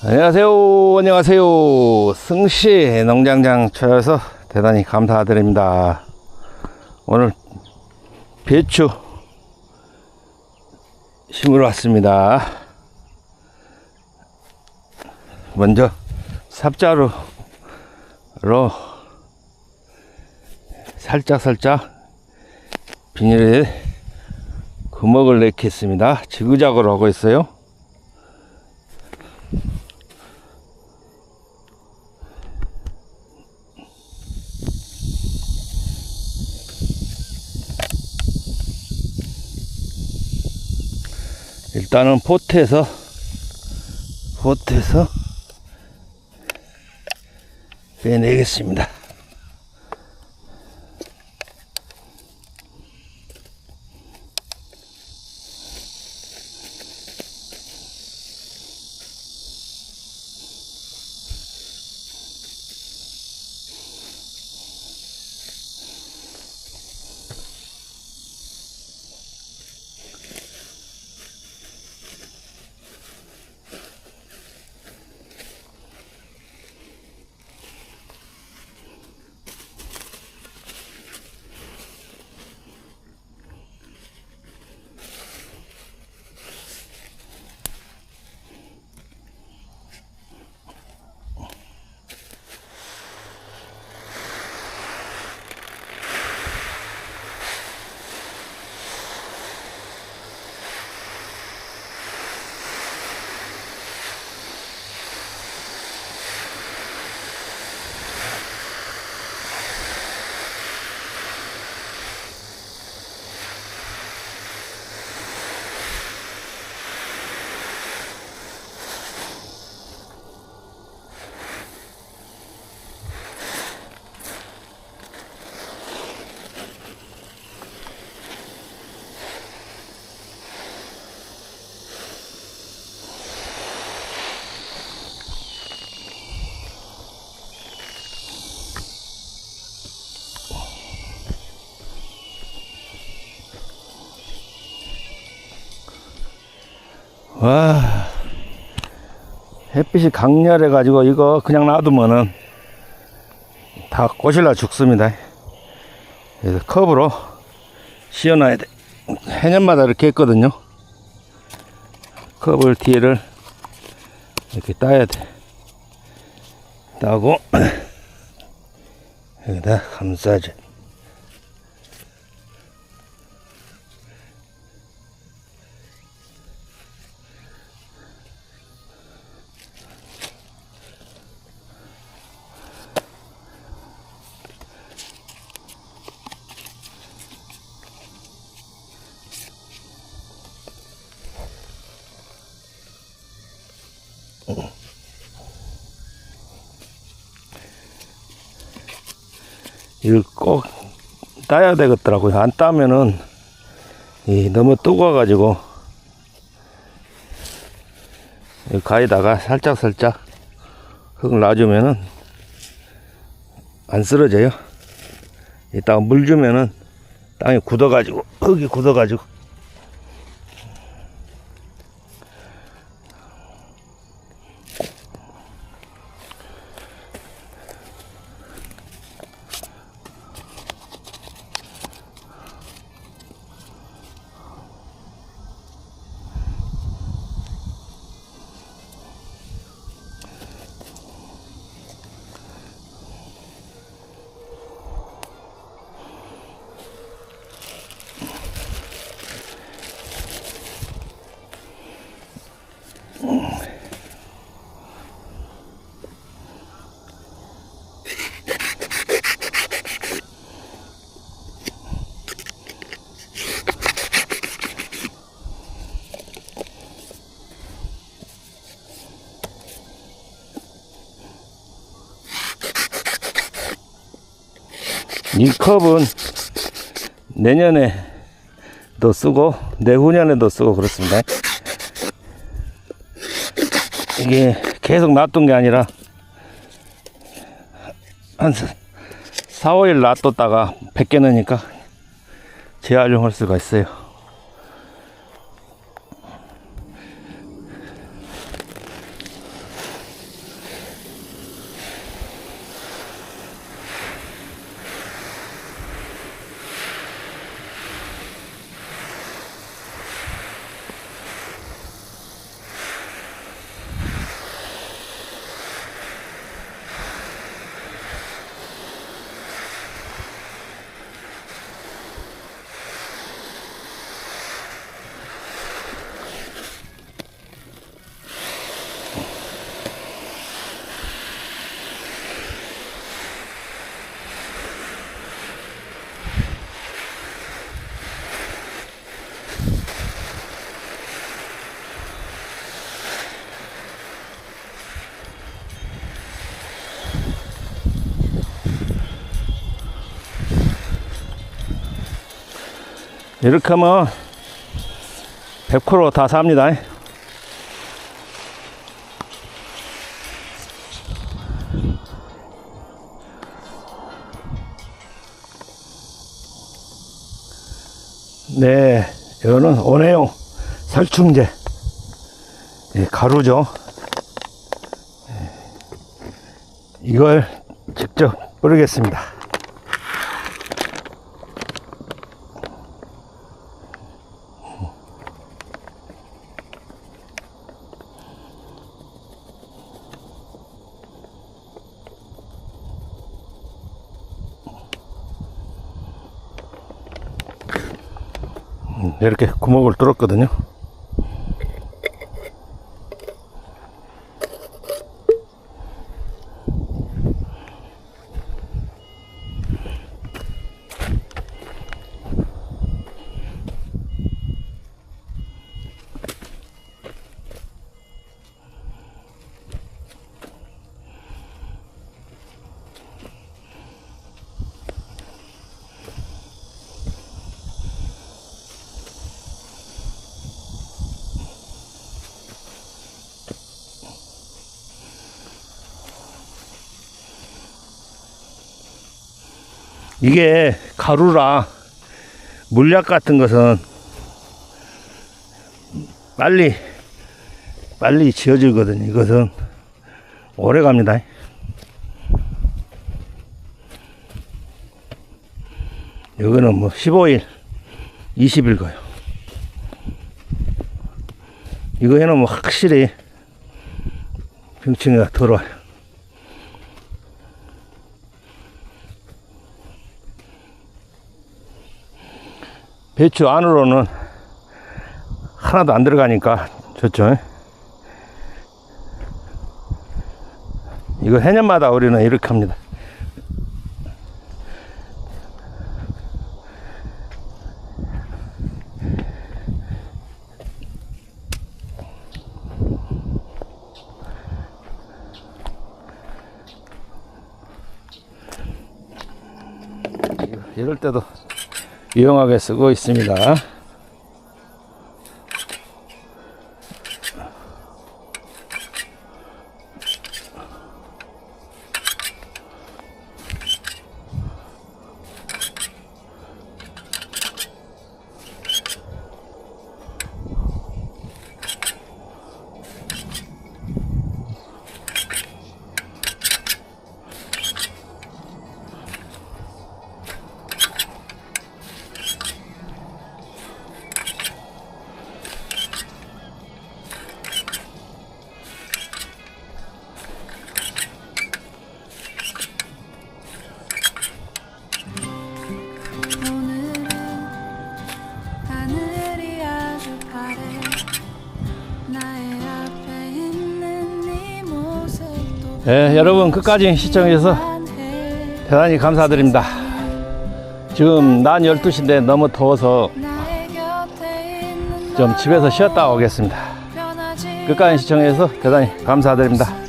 안녕하세요. 안녕하세요. 승시 농장장 쳐서 대단히 감사드립니다. 오늘 배추 심으러 왔습니다. 먼저 삽자루로 살짝 살짝 비닐에 구멍을 내겠습니다. 지그작으로 하고 있어요. 일단은 포트에서 포트에서 빼내겠습니다. 와. 햇빛이 강렬해 가지고 이거 그냥 놔두면은 다 꼬실라 죽습니다. 그래서 컵으로 씌워놔야 돼. 해년마다 이렇게 했거든요. 컵을 뒤를 이렇게 따야 돼. 따고 여기다 감싸줘 이걸 꼭 따야 되겠더라고요. 안 따면은 이 너무 뜨거워가지고 이 가에다가 살짝 살짝 흙 놔주면은 안 쓰러져요. 이따가 물 주면은 땅이 굳어가지고 흙이 굳어가지고 이 컵은 내년에도 쓰고 내후년에도 쓰고 그렇습니다. 이게 계속 놔둔 게 아니라 한 4, 5일 놔뒀다가 100개 넣으니까 재활용할 수가 있어요. 이렇게 하면 100%다 삽니다. 네, 이거는 원해용 살충제. 예, 가루죠. 예, 이걸 직접 뿌리겠습니다. 이렇게 구멍을 뚫었거든요. 이게 가루라 물약 같은 것은 빨리 빨리 지어지거든요. 이것은 오래 갑니다. 여기는 뭐 15일, 20일 가요. 이거 해놓으면 확실히 병충해가 들어와요. 배추 안으로는 하나도 안 들어가니까 좋죠. 이거 해년마다 우리는 이렇게 합니다. 이럴 때도 유용하게 쓰고 있습니다. 네, 여러분 끝까지 시청해주셔서. 대단히 감사드립니다. 지금 난 12시인데 너무 더워서 좀 집에서 쉬었다 오겠습니다. 끝까지 시청해주셔서 대단히 감사드립니다.